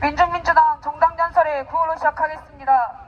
민중민주당 정당연설의 구호로 시작하겠습니다.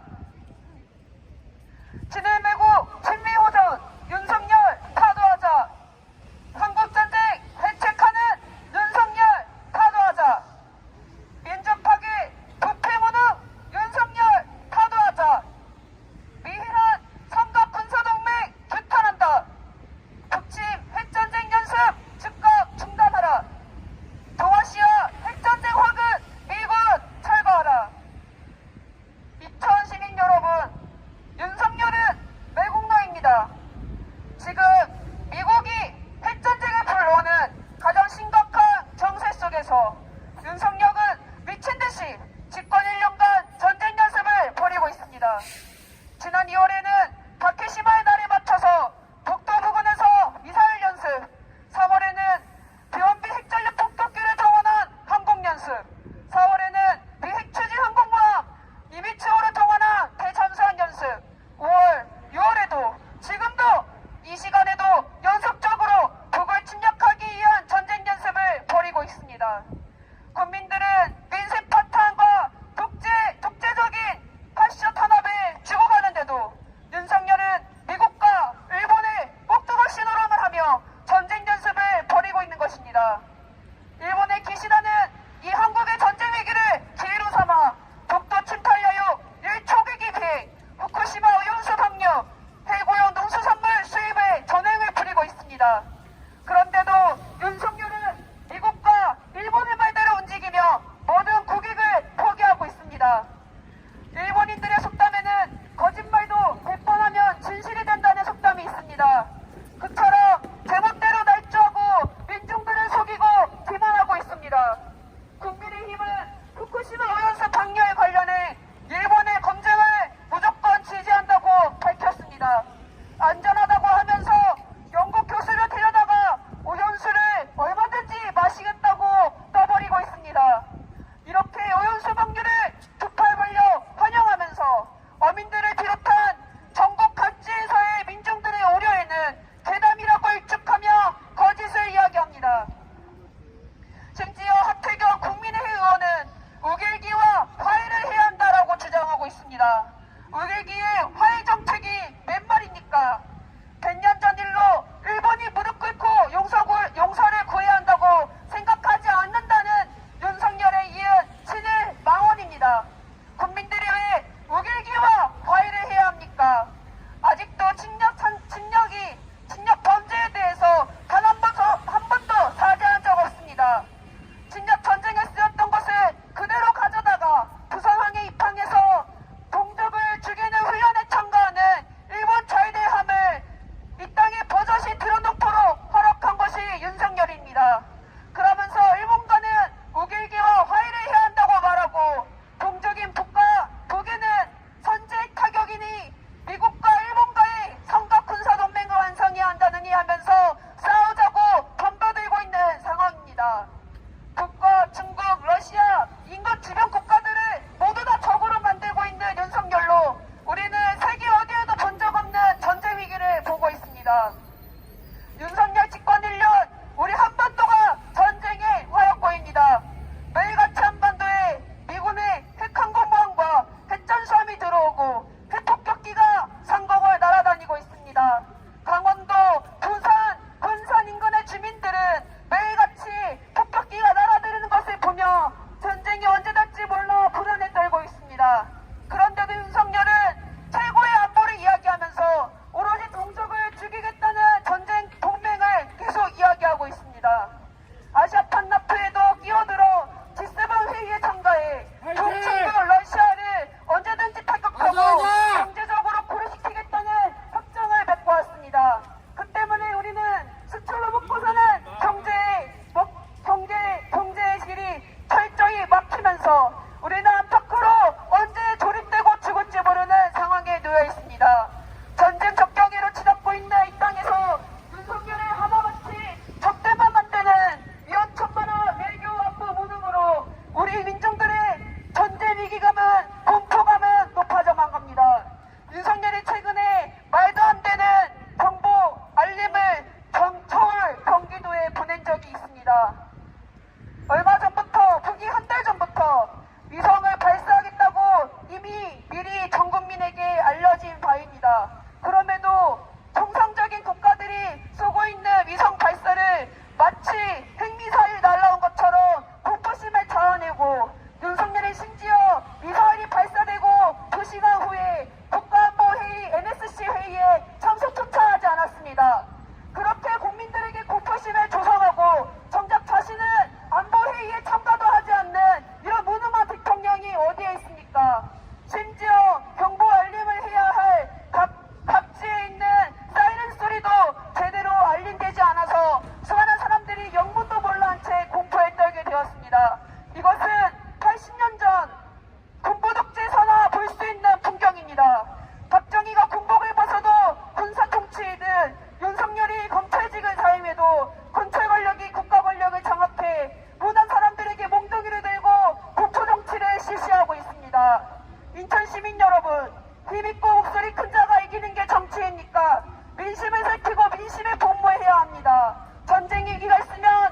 힘있고 목소리 큰 자가 이기는 게 정치이니까 민심을 살피고 민심에 복무해야 합니다. 전쟁 얘기가 있으면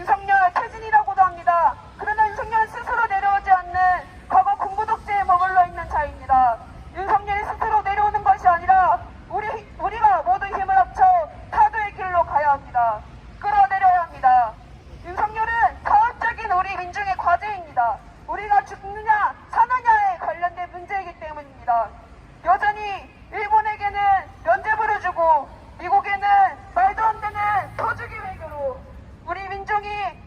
윤석열 퇴진이라고도 합니다. 그러나 윤석열 스스로 내려오지 않는 과거 군부독재에 머물러 있는 자입니다. 윤석열이 스스로 내려오는 것이 아니라 우리, 우리가 모든 힘을 합쳐 타도의 길로 가야 합니다. 끌어내려야 합니다. 윤석열은 사업적인 우리 민중의 과제입니다. 우리가 죽느냐 사느냐에 관련된 문제이기 때문입니다. 여전히 일본에게는 면제부를 주고 미국에는 말도 안 되는 터주기 사랑해